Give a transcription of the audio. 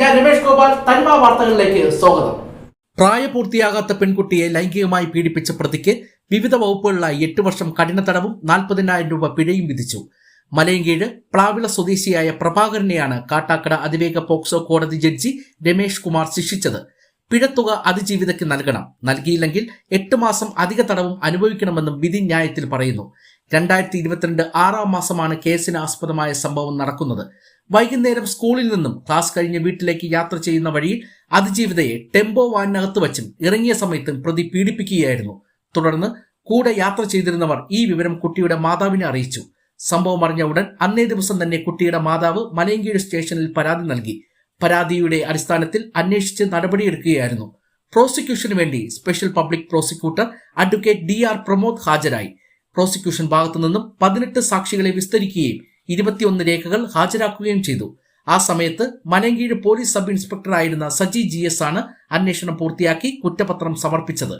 വേണുഗോപാൽ തനിമ വാർത്തകളിലേക്ക് സ്വാഗതം. പ്രായപൂർത്തിയാകാത്ത പെൺകുട്ടിയെ ലൈംഗികമായി പീഡിപ്പിച്ച പ്രതിക്ക് വിവിധ വകുപ്പുകളിലായി എട്ട് വർഷം കഠിന തടവും നാൽപ്പതിനായിരം രൂപ പിഴയും വിധിച്ചു. മലയങ്കീഴ് പ്ലാവിള സ്വദേശിയായ പ്രഭാകരനെയാണ് കാട്ടാക്കട അതിവേഗ പോക്സോ കോടതി ജഡ്ജി രമേഷ് കുമാർ ശിക്ഷിച്ചത്. പിഴത്തുക അതിജീവിതയ്ക്ക് നൽകണം. നൽകിയില്ലെങ്കിൽ എട്ട് മാസം അധിക തടവും അനുഭവിക്കണമെന്നും വിധി ന്യായത്തിൽ പറയുന്നു. രണ്ടായിരത്തി ഇരുപത്തിരണ്ട് ആറാം മാസമാണ് കേസിന് ആസ്പദമായ സംഭവം നടക്കുന്നത്. വൈകുന്നേരം സ്കൂളിൽ നിന്നും ക്ലാസ് കഴിഞ്ഞ് വീട്ടിലേക്ക് യാത്ര ചെയ്യുന്ന വഴി അതിജീവിതയെ ടെമ്പോ വാനിനകത്ത് വച്ചും ഇറങ്ങിയ സമയത്തും പ്രതി പീഡിപ്പിക്കുകയായിരുന്നു. തുടർന്ന് കൂടെ യാത്ര ചെയ്തിരുന്നവർ ഈ വിവരം കുട്ടിയുടെ മാതാവിനെ അറിയിച്ചു. സംഭവം അറിഞ്ഞ ഉടൻ അന്നേ ദിവസം തന്നെ കുട്ടിയുടെ മാതാവ് മലയങ്കീഴ് സ്റ്റേഷനിൽ പരാതി നൽകി. പരാതിയുടെ അടിസ്ഥാനത്തിൽ അന്വേഷിച്ച് നടപടിയെടുക്കുകയായിരുന്നു. പ്രോസിക്യൂഷന് വേണ്ടി special public prosecutor advocate D R Pramod ഹാജരായി. പ്രോസിക്യൂഷൻ ഭാഗത്തു നിന്നും പതിനെട്ട് സാക്ഷികളെ വിസ്തരിക്കുകയും ഇരുപത്തിയൊന്ന് രേഖകൾ ഹാജരാക്കുകയും ചെയ്തു. ആ സമയത്ത് മലങ്കീഴ് പോലീസ് സബ് ഇൻസ്പെക്ടറായിരുന്ന സജി ജി എസ് ആണ് അന്വേഷണം പൂർത്തിയാക്കി കുറ്റപത്രം സമർപ്പിച്ചത്.